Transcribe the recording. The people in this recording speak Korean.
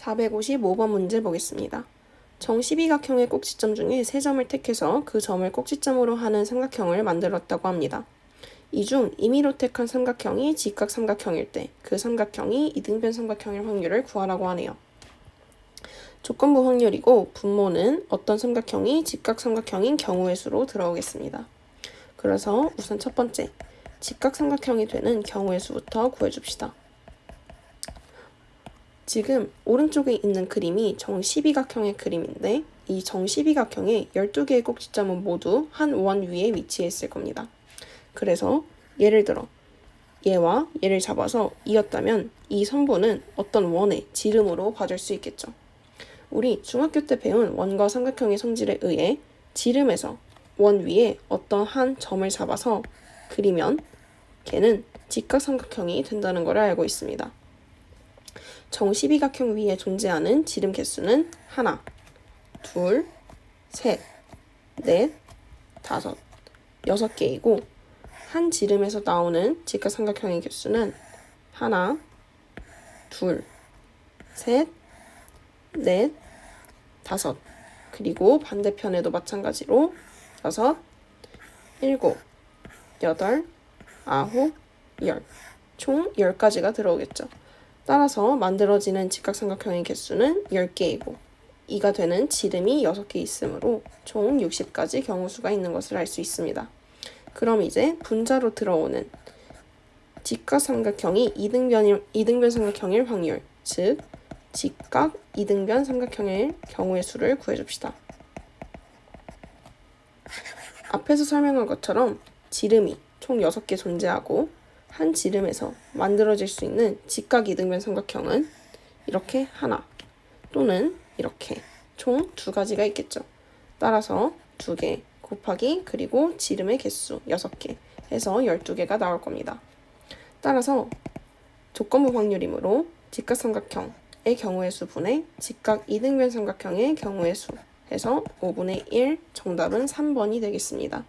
455번 문제 보겠습니다. 정 12각형의 꼭지점 중에 세 점을 택해서 그 점을 꼭지점으로 하는 삼각형을 만들었다고 합니다. 이 중 임의로 택한 삼각형이 직각 삼각형일 때 그 삼각형이 이등변 삼각형일 확률을 구하라고 하네요. 조건부 확률이고 분모는 어떤 삼각형이 직각 삼각형인 경우의 수로 들어오겠습니다. 그래서 우선 첫 번째, 직각 삼각형이 되는 경우의 수부터 구해줍시다. 지금 오른쪽에 있는 그림이 정 12각형의 그림인데 이 정 12각형의 12개의 꼭지점은 모두 한 원 위에 위치해 있을 겁니다. 그래서 예를 들어 얘와 얘를 잡아서 이었다면 이 선부는 어떤 원의 지름으로 봐줄 수 있겠죠. 우리 중학교 때 배운 원과 삼각형의 성질에 의해 지름에서 원 위에 어떤 한 점을 잡아서 그리면 걔는 직각삼각형이 된다는 것을 알고 있습니다. 정 12각형 위에 존재하는 지름 개수는 하나, 둘, 셋, 넷, 다섯, 여섯 개이고 한 지름에서 나오는 직각삼각형의 개수는 하나, 둘, 셋, 넷, 다섯 그리고 반대편에도 마찬가지로 여섯, 일곱, 여덟, 아홉, 열. 총 10가지가 들어오겠죠. 따라서 만들어지는 직각삼각형의 개수는 10개이고 2가 되는 지름이 6개 있으므로 총 60가지 경우수가 있는 것을 알 수 있습니다. 그럼 이제 분자로 들어오는 직각삼각형이 이등변, 이등변 삼각형일 확률, 즉 직각 이등변 삼각형일 경우의 수를 구해줍시다. 앞에서 설명한 것처럼 지름이 총 6개 존재하고 한 지름에서 만들어질 수 있는 직각 이등변 삼각형은 이렇게 하나 또는 이렇게 총 두 가지가 있겠죠. 따라서 두 개 곱하기 그리고 지름의 개수 6개 해서 12개가 나올 겁니다. 따라서 조건부 확률이므로 직각삼각형의 경우의 수 분의 직각 이등변 삼각형의 경우의 수 해서 5분의 1 정답은 3번이 되겠습니다.